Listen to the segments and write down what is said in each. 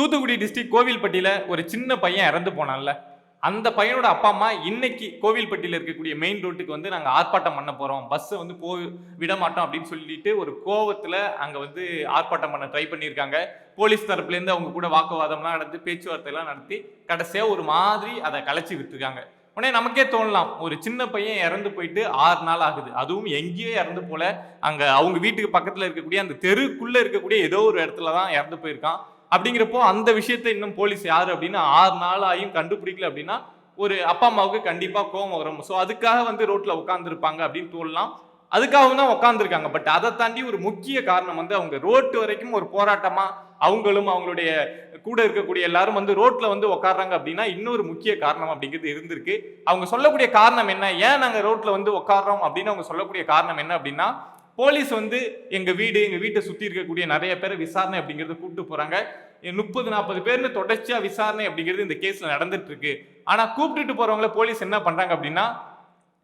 Thoothukudi district கோவில்பட்டியில் ஒரு சின்ன பையன் இறந்து போனான்ல. அந்த பையனோட அப்பா அம்மா இன்னைக்கு கோவில்பட்டியில் இருக்கக்கூடிய மெயின் ரோட்டுக்கு வந்து நாங்கள் ஆர்ப்பாட்டம் பண்ண போகிறோம் பஸ்ஸை வந்து போ விட மாட்டோம் அப்படின்னு சொல்லிட்டு ஒரு கோவத்தில் அங்கே வந்து ஆர்ப்பாட்டம் பண்ண ட்ரை பண்ணியிருக்காங்க. போலீஸ் தரப்புலேருந்து அவங்க கூட வாக்குவாதம்லாம் நடந்து பேச்சுவார்த்தைலாம் நடத்தி கடைசியாக ஒரு மாதிரி அதை கலைச்சி விட்டுருக்காங்க. உடனே நமக்கே தோணலாம். ஒரு சின்ன பையன் இறந்து போயிட்டு ஆறு நாள் ஆகுது. அதுவும் எங்கேயோ இறந்து போல. அங்கே அவங்க வீட்டுக்கு பக்கத்தில் இருக்கக்கூடிய அந்த தெருக்குள்ளே இருக்கக்கூடிய ஏதோ ஒரு இடத்துல தான் இறந்து போயிருக்கான். அப்படிங்கிறப்போ அந்த விஷயத்தை இன்னும் போலீஸ் யார் அப்படின்னா ஆறு நாள் ஆகியும் கண்டுபிடிக்கல அப்படின்னா ஒரு அப்பா அம்மாவுக்கு கண்டிப்பாக கோவம் வரும். ஸோ அதுக்காக வந்து ரோட்டில் உட்காந்துருப்பாங்க அப்படின்னு தோணலாம். அதுக்காகவும் தான் உட்காந்துருக்காங்க பட் அதை தாண்டி ஒரு முக்கிய காரணம் வந்து அவங்க ரோட்டு வரைக்கும் ஒரு போராட்டமாக அவங்களும் அவங்களுடைய கூட இருக்கக்கூடிய எல்லாரும் வந்து ரோட்டில் வந்து உட்கார்றாங்க அப்படின்னா இன்னொரு முக்கிய காரணம் அப்படிங்கிறது இருந்திருக்கு. அவங்க சொல்லக்கூடிய காரணம் என்ன? ஏன் நாங்கள் ரோட்டில் வந்து உட்கார்றோம் அப்படின்னு அவங்க சொல்லக்கூடிய காரணம் என்ன அப்படின்னா போலீஸ் வந்து எங்கள் வீடு எங்கள் வீட்டை சுற்றி இருக்கக்கூடிய நிறைய பேர் விசாரணை அப்படிங்கிறத கூப்பிட்டு போகிறாங்க முப்பது நாற்பது பேர்னு தொடர்ச்சியாக விசாரணை அப்படிங்கிறது இந்த கேஸில் நடந்துட்டு இருக்கு. ஆனால் கூப்பிட்டுட்டு போகிறவங்கள போலீஸ் என்ன பண்ணுறாங்க அப்படின்னா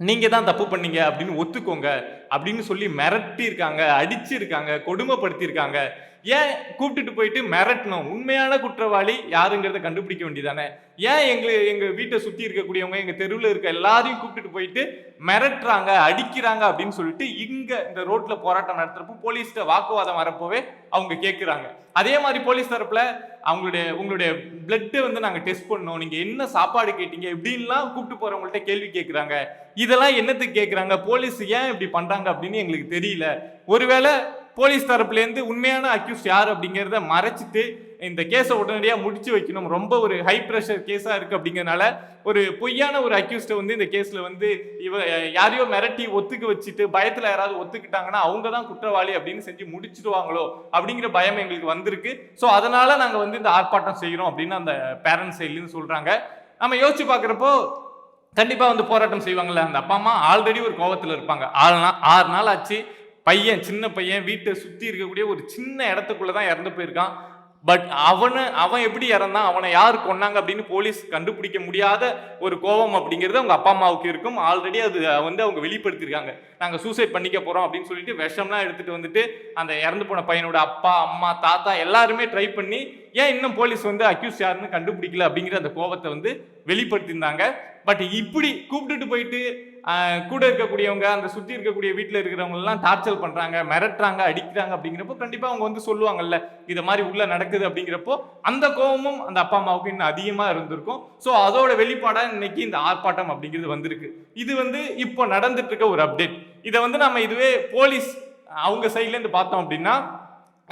நீங்கள் தான் தப்பு பண்ணீங்க அப்படின்னு ஒத்துக்கோங்க. அப்படின்னு சொல்லி மிரட்டி இருக்காங்க அடிச்சிருக்காங்க கொடுமைப்படுத்தியிருக்காங்க. ஏன் கூப்பிட்டுட்டு போயிட்டு மிரட்டணும்? உண்மையான குற்றவாளி யாருங்கிறத கண்டுபிடிக்க வேண்டியதானே ஏன் எங்களை எங்கள் வீட்டை சுற்றி இருக்கக்கூடியவங்க எங்கள் தெருவில் இருக்க எல்லாரையும் கூப்பிட்டுட்டு போயிட்டு மிரட்டுறாங்க அடிக்கிறாங்க அப்படின்னு சொல்லிட்டு இங்கே இந்த ரோட்டில் போராட்டம் நடத்துகிறப்போ போலீஸ்கிட்ட வாக்குவாதம் வரப்போவே அவங்க கேட்குறாங்க அதே மாதிரி போலீஸ் தரப்பில் அவங்களுடைய உங்களுடைய பிளட்டை வந்து நாங்கள் டெஸ்ட் பண்ணோம். நீங்கள் என்ன சாப்பாடு கேட்டீங்க? இப்படின்லாம் கூப்பிட்டு போகிறவங்கள்ட்ட கேள்வி கேட்குறாங்க இதெல்லாம் என்னத்துக்கு கேட்குறாங்க போலீஸ் ஏன் இப்படி பண்ணுறாங்க அப்படின்னு எங்களுக்கு தெரியல. ஒருவேளை போலீஸ் தரப்புலேருந்து உண்மையான அக்யூஸ் யார் அப்படிங்கிறத மறைச்சிட்டு இந்த கேஸை உடனடியாக முடிச்சு வைக்கணும். ரொம்ப ஒரு ஹை ப்ரெஷர் கேஸாக இருக்குது அப்படிங்கிறனால ஒரு பொய்யான ஒரு அக்யூஸ்டை வந்து இந்த கேஸில் வந்து இவ யாரையோ மிரட்டி ஒத்துக்க வச்சுட்டு பயத்தில் யாராவது ஒத்துக்கிட்டாங்கன்னா அவங்க தான் குற்றவாளி அப்படின்னு செஞ்சு முடிச்சிடுவாங்களோ அப்படிங்கிற பயம் எங்களுக்கு வந்திருக்கு. ஸோ அதனால் நாங்கள் வந்து இந்த ஆர்ப்பாட்டம் செய்கிறோம் அப்படின்னு அந்த பேரண்ட்ஸ் சைட்லேருந்து சொல்கிறாங்க நம்ம யோசிச்சு பார்க்குறப்போ கண்டிப்பாக வந்து போராட்டம் செய்வாங்கள்ல அந்த அப்பா அம்மா ஆல்ரெடி ஒரு கோவத்தில் இருப்பாங்க. ஆறு நாள் ஆறு நாள் ஆச்சு. பையன் சின்ன பையன் வீட்டை சுற்றி இருக்கக்கூடிய ஒரு சின்ன இடத்துக்குள்ளே தான் இறந்து போயிருக்கான். பட் அவனை அவன் எப்படி இறந்தான் அவனை யார் கொன்னாங்க அப்படின்னு போலீஸ் கண்டுபிடிக்க முடியாத ஒரு கோபம் அப்படிங்கிறது அவங்க அப்பா அம்மாவுக்கு இருக்கும். ஆல்ரெடி அது வந்து அவங்க வெளிப்படுத்தியிருக்காங்க. நாங்கள் சூசைட் பண்ணிக்க போகிறோம் அப்படின்னு சொல்லிட்டு விஷம்லாம் எடுத்துகிட்டு வந்துட்டு அந்த இறந்து போன பையனோட அப்பா அம்மா தாத்தா எல்லாருமே ட்ரை பண்ணி ஏன் இன்னும் போலீஸ் வந்து அக்யூஸ் யாருன்னு கண்டுபிடிக்கல அப்படிங்கிற அந்த கோபத்தை வந்து வெளிப்படுத்தியிருந்தாங்க. பட் இப்படி கூப்பிட்டுட்டு போயிட்டு கூட இருக்கக்கூடியவங்க அந்த சுற்றி இருக்கக்கூடிய வீட்டில் இருக்கிறவங்கலாம் டார்ச்சர் பண்ணுறாங்க மிரட்டுறாங்க அடிக்கிறாங்க அப்படிங்கிறப்போ கண்டிப்பாக அவங்க வந்து சொல்லுவாங்கல்ல இதை மாதிரி உள்ளே நடக்குது அப்படிங்கிறப்போ அந்த கோபமும் அந்த அப்பா அம்மாவுக்கு இன்னும் அதிகமாக இருந்திருக்கும். ஸோ அதோட வெளிப்பாடாக இன்னைக்கு இந்த ஆர்ப்பாட்டம் அப்படிங்கிறது வந்திருக்கு. இது வந்து இப்போ நடந்துட்டு இருக்க ஒரு அப்டேட் இதை வந்து நம்ம இதுவே போலீஸ் அவங்க சைட்லேருந்து பார்த்தோம் அப்படின்னா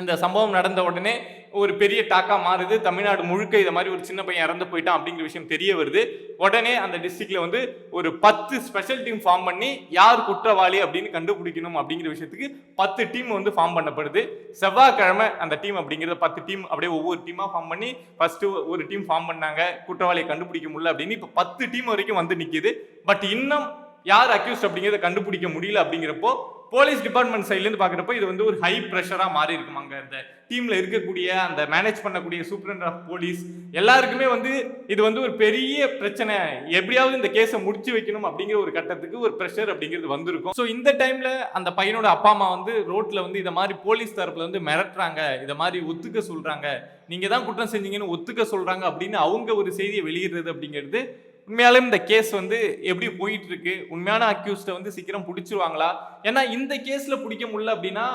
இந்த சம்பவம் நடந்த உடனே ஒரு பெரிய டாக்கா மாறுது. தமிழ்நாடு முழுக்க இதை மாதிரி ஒரு சின்ன பையன் இறந்து போயிட்டான் அப்படிங்கிற விஷயம் தெரிய வருது. உடனே அந்த டிஸ்ட்ரிக்ட்ல வந்து ஒரு பத்து ஸ்பெஷல் டீம் ஃபார்ம் பண்ணி யார் குற்றவாளி அப்படின்னு கண்டுபிடிக்கணும் அப்படிங்கிற விஷயத்துக்கு பத்து டீம் வந்து ஃபார்ம் பண்ணப்படுது. செவ்வாய்க்கிழமை அந்த டீம் அப்படிங்கிறத பத்து டீம் அப்படியே ஒவ்வொரு டீமாக ஃபார்ம் பண்ணி ஃபர்ஸ்ட் ஒரு டீம் ஃபார்ம் பண்ணாங்க. குற்றவாளியை கண்டுபிடிக்க முடியல அப்படின்னு இப்போ பத்து டீம் வரைக்கும் வந்து நிற்கிது பட் இன்னும் யார் அக்யூஸ்ட் அப்படிங்கிறத கண்டுபிடிக்க முடியல அப்படிங்கிறப்போ போலீஸ் டிபார்ட்மெண்ட் சைட்லேருந்து பார்க்குறப்போ இது வந்து ஒரு ஹை ப்ரெஷராக மாறி இருக்கும் அங்கே. இந்த டீமில் இருக்கக்கூடிய அந்த மேனேஜ் பண்ணக்கூடிய சூப்பரண்ட் ஆஃப் போலீஸ் எல்லாருக்குமே வந்து இது வந்து ஒரு பெரிய பிரச்சனை. எப்படியாவது இந்த கேஸை முடிச்சு வைக்கணும் அப்படிங்கிற ஒரு கட்டத்துக்கு ஒரு ப்ரெஷர் அப்படிங்கிறது வந்திருக்கும். ஸோ இந்த டைமில் அந்த பையனோட அப்பா அம்மா வந்து ரோட்டில் வந்து இதை மாதிரி போலீஸ் தரப்பில் வந்து மிரட்டுறாங்க இதை மாதிரி ஒத்துக்க சொல்கிறாங்க நீங்கள் தான் குற்றம் செஞ்சீங்கன்னு ஒத்துக்க சொல்கிறாங்க அப்படின்னு அவங்க ஒரு செய்தியை வெளியிடுறது அப்படிங்கிறது உண்மையாலும் இந்த கேஸ் வந்து எப்படி போயிட்டு இருக்கு உண்மையான அக்யூஸ்டை வந்து சீக்கிரம் பிடிச்சிருவாங்களா? ஏன்னா இந்த கேஸ்ல பிடிக்க முடியல அப்படின்னா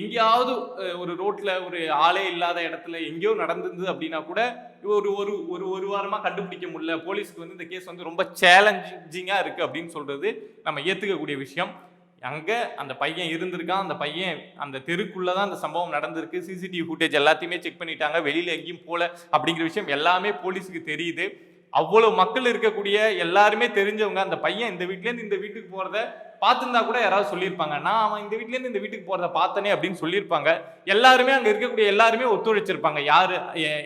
எங்கேயாவது ஒரு ரோட்ல ஒரு ஆளே இல்லாத இடத்துல எங்கேயோ நடந்திருந்தது அப்படின்னா கூட ஒரு ஒரு ஒரு ஒரு வாரமா கண்டுபிடிக்க முடியல. போலீஸ்க்கு வந்து இந்த கேஸ் வந்து ரொம்ப சேலஞ்சிங்கா இருக்கு அப்படின்னு சொல்றது நம்ம ஏத்துக்கக்கூடிய விஷயம். அங்கே அந்த பையன் இருந்திருக்கான். அந்த பையன் அந்த தெருக்குள்ளே தான் அந்த சம்பவம் நடந்திருக்கு. சிசிடிவி ஃபுட்டேஜ் எல்லாத்தையுமே செக் பண்ணிட்டாங்க. வெளியில் எங்கேயும் போகல அப்படிங்கிற விஷயம் எல்லாமே போலீஸுக்கு தெரியுது. அவ்வளோ மக்கள் இருக்கக்கூடிய எல்லாருமே தெரிஞ்சவங்க அந்த பையன் இந்த வீட்லேருந்து இந்த வீட்டுக்கு போகிறத பார்த்துருந்தா கூட யாராவது சொல்லியிருப்பாங்க. நான் அவன் இந்த வீட்லேருந்து இந்த வீட்டுக்கு போகிறத பார்த்தனே அப்படின்னு சொல்லியிருப்பாங்க. எல்லாருமே அங்கே இருக்கக்கூடிய எல்லாருமே ஒத்துழைச்சிருப்பாங்க. யார்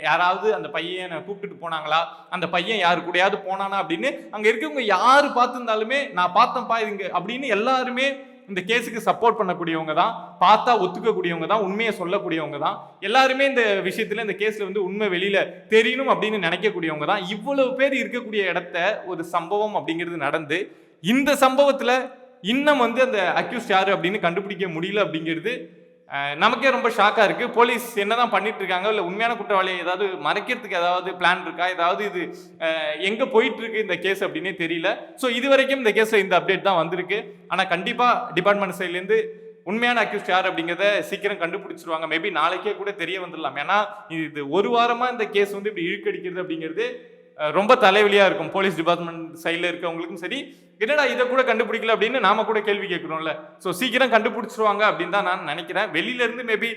யாராவது அந்த பையனை கூப்பிட்டுட்டு போனாங்களா? அந்த பையன் யாரு கூடயாவது போனானா அப்படின்னு அங்கே இருக்கவங்க யார் பார்த்துருந்தாலுமே நான் பார்த்தேன்ப்பா இதுங்க அப்படின்னு எல்லாருமே இந்த கேஸுக்கு சப்போர்ட் பண்ணக்கூடியவங்க தான் பார்த்தா ஒத்துக்கக்கூடியவங்க தான் உண்மையை சொல்லக்கூடியவங்க தான். எல்லாருமே இந்த விஷயத்துல இந்த கேஸ்ல வந்து உண்மை வெளியில தெரியணும் அப்படின்னு நினைக்கக்கூடியவங்க தான். இவ்வளவு பேர் இருக்கக்கூடிய இடத்த ஒரு சம்பவம் அப்படிங்கிறது நடந்து இந்த சம்பவத்துல இன்னும் வந்து அந்த அக்யூஸ்ட் யாரு அப்படின்னு கண்டுபிடிக்க முடியல அப்படிங்கிறது நமக்கே ரொம்ப ஷாக்காக இருக்குது போலீஸ் என்னதான் பண்ணிட்டு இருக்காங்க இல்லை உண்மையான குற்றவாளியை ஏதாவது மறைக்கிறதுக்கு ஏதாவது பிளான் இருக்கா? ஏதாவது இது எங்கே போயிட்டுருக்கு இந்த கேஸ் அப்படின்னே தெரியல. ஸோ இது வரைக்கும் இந்த கேஸ்ல இந்த அப்டேட் தான் வந்திருக்கு. ஆனால் கண்டிப்பாக டிபார்ட்மெண்ட் சைட்லேருந்து உண்மையான அக்யூஸ்ட் யார் அப்படிங்கிறத சீக்கிரம் கண்டுபிடிச்சிருவாங்க. மேபி நாளைக்கே கூட தெரிய வந்துடலாம். ஏன்னா இது ஒரு வாரமாக இந்த கேஸ் வந்து இப்படி இழுக்கடிக்கிறது அப்படிங்கிறது ரொம்ப தலைவலியா இருக்கும் போலீஸ் டிபார்ட்மெண்ட் சைடில் இருக்கவங்களுக்கும் சரி என்னடா இதை கூட கண்டுபிடிக்கல? அப்படின்னு நாம கூட கேள்வி கேட்குறோம்ல. ஸோ சீக்கிரம் கண்டுபிடிச்சிருவாங்க அப்படின்னு தான் நான் நினைக்கிறேன். வெளியிலேருந்து மேபி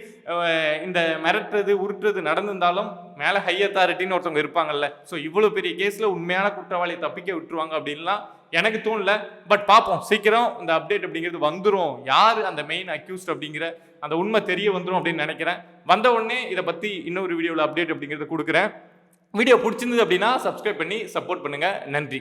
இந்த மிரட்டுறது உருட்டுறது நடந்திருந்தாலும் மேலே ஹை அத்தாரிட்டின்னு ஒருத்தவங்க இருப்பாங்கல்ல. ஸோ இவ்வளோ பெரிய கேஸில் உண்மையான குற்றவாளியை தப்பிக்க விட்டுருவாங்க அப்படின்லாம் எனக்கு தோணல. பட் பார்ப்போம். சீக்கிரம் இந்த அப்டேட் அப்படிங்கிறது வந்துடும் யார் அந்த மெயின் அக்யூஸ்ட் அப்படிங்கிற அந்த உண்மை தெரிய வந்துடும் அப்படின்னு நினைக்கிறேன். வந்த உடனே இதை பற்றி இன்னொரு வீடியோவில் அப்டேட் அப்படிங்கிறத கொடுக்குறேன். வீடியோ பிடிச்சிருந்தது அப்படின்னா சப்ஸ்கிரைப் பண்ணி சப்போர்ட் பண்ணுங்கள் நன்றி.